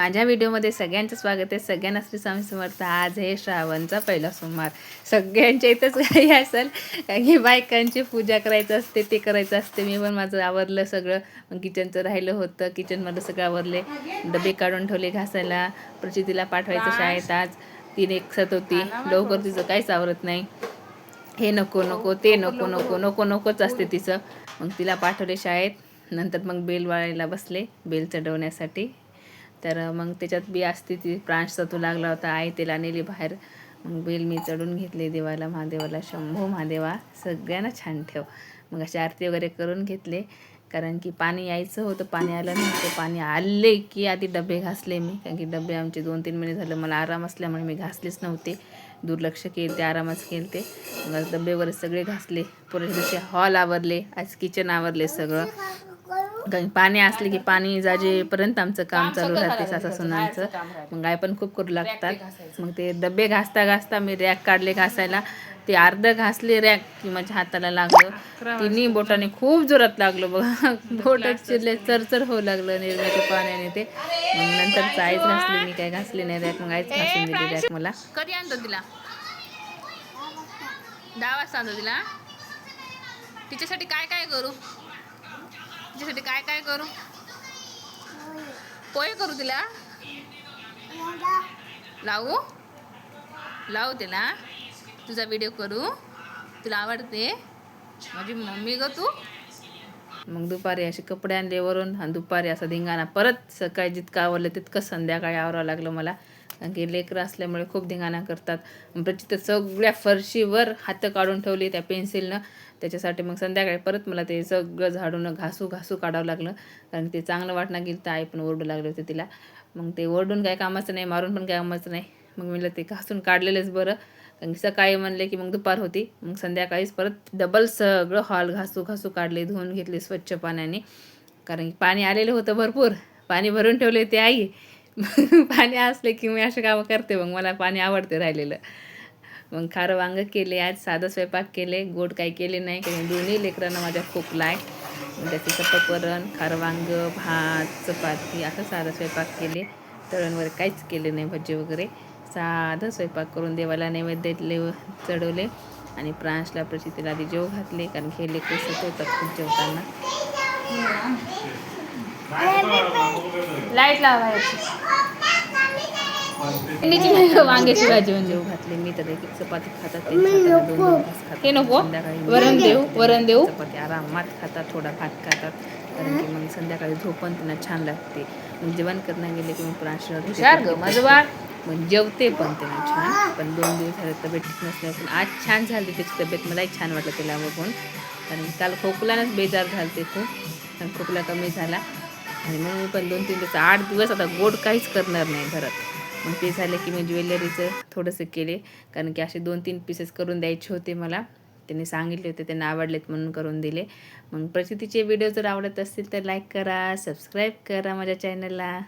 माझ्या व्हिडिओमध्ये सगळ्यांचं स्वागत आहे. सगळ्यांना श्री स्वामी समर्थ. आज हे श्रावणचा पहिला सोमवार. सगळ्यांच्या इथंच काही असेल. की बायकांची पूजा करायचं असते ते करायचं असते. मी पण माझं आवरलं सगळं. मग किचनचं राहिलं होतं. किचनमध्ये सगळं आवरले. डबे काढून ठेवले घासायला. प्रचितीला पाठवायचं शाळेत आज. तीन एक सत होती. लवकर तिचं काहीच आवरत नाही. हे नको नको ते नको नको नको नकोच असते तिचं. मग तिला पाठवले शाळेत. नंतर मग बेल वाळायला बसले. बेल चढवण्यासाठी. तर मग त्याच्यात बी असते ती प्रांश सतू लागला होता. आई तिला नेली बाहेर. मग बेल मी चढून घेतले देवाला महादेवाला शंभो महादेवा सगळ्यांना छान ठेव. मग अशी आरती वगैरे करून घेतले. कारण की पाणी यायचं होतं पाणी आलं नव्हतं पाणी आले की आधी डबे घासले मी. कारण की डबे आमचे दोन तीन महिने झालं. मला आराम असल्यामुळे मी घासलेच नव्हते. दुर्लक्ष केले ते आरामच केले ते मग आज डबे वगैरे सगळे घासले. परत दिवशी हॉल आवरले. आज किचन आवरले सगळं. पाणी असले की पाणी जाजेपर्यंत आमचं काम चालू राहते सासा सुनांचं. मग गाय पण खूप करू लागतात. मग ते डबे घासता घासता मी रॅक काढले घासायला. ते अर्ध घासले रॅक की माझ्या हाताला लागलं. तिन्ही बोटाने खूप जोरात लागलं बघा. बोट चिरले चरचर होऊ लागलं निर्म्याच्या पाण्याने ते. मग नंतर आईच घासली मी काय घासली नाही रॅक मग आईच घासून दिली रॅक मला. कधी आणतो तिला? दहा वाजता आणतो तिला. तिच्यासाठी काय काय करू? तिच्यासाठी काय काय करू? पोहे करू तिला? लावू? लावू तिला. तुझा व्हिडिओ करू. तुला आवडते. माझी मम्मी ग तू. मग दुपारी असे कपडे आणले वरून आणि दुपारी असा धिंगाणा. परत सकाळी जितकं आवडलं तितकं संध्याकाळी आवरावं लागलं मला. कारण की लेकरं असल्यामुळे खूप धिंगाणा करतात. म्हणजे प्रचित सगळ्या फरशीवर हात काढून ठेवली त्या पेन्सिलनं. त्याच्यासाठी मग संध्याकाळी परत मला ते सगळं झाडून घासू घासू काढावं लागलं. कारण ते चांगलं वाटणं गेलं तर आई पण ओरडू लागले होते तिला. मग ते ओरडून काय कामाचं नाही मारून पण काय कामाचं नाही. मग मी ते घासून काढलेलंच बरं. कारण की सकाळी म्हणले की मग दुपार होती. मग संध्याकाळीच परत डबल सगळं हॉल घासू घासू काढले धुवून घेतले स्वच्छ पाण्याने. कारण की पाणी आलेलं होतं भरपूर. पाणी भरून ठेवले ते आई. पाणी असले की मी असे कामं करते मग मला पाणी आवडते राहिलेलं. मग खारं वांग केले आज साधं स्वयंपाक केले गोड काही केले नाही कारण दोन्ही लेकरांना माझ्या खोकला आहे मग त्याचे चपक खारं वांग भात चपाती असं साधं स्वयंपाक केले. तळण वगैरे काहीच केले नाही भजी वगैरे. साधं स्वयंपाक करून देवाला नैवेद्य दिले चढवले आणि प्रांशला प्रचितीला आधी जेव घातले कारण हे लेकर सत होतात खूप जेवताना. हो लाइट लावायची. वांग्याची भाजी म्हणजे घातली. मी तर एक चपाती खातात. हे नको? वरण देऊ? वरण देऊ? चपाती आरामात खातात थोडा भात खातात. कारण की मग संध्याकाळी झोप पण त्यांना छान लागते. मग जेवण करणं गेले की मग प्रांशला हुशार ग माझं बाळ. मग जेवते पण त्यांना छान. पण दोन दिवस झाले तब्येत ठीक नसल्या पण आज छान झाली त्याची तब्येत. मलाही छान वाटलं तिला बघून. कारण काल खोकल्यानंच बेजार झालते खूप. पण खोकला कमी झाला. आणि मग मी पण दोन तीन दिवस आठ दिवस आता गोड काहीच करणार नाही घरात. मग ते झालं की मी ज्वेलरीचं थोडंसं केले. कारण की असे दोन तीन पीसेस करून द्यायचे होते मला. त्यांनी सांगितले होते त्यांना आवडलेत म्हणून करून दिले. मग प्रसिद्धीचे व्हिडिओ जर आवडत असतील तर लाईक करा सबस्क्राईब करा माझ्या चॅनलला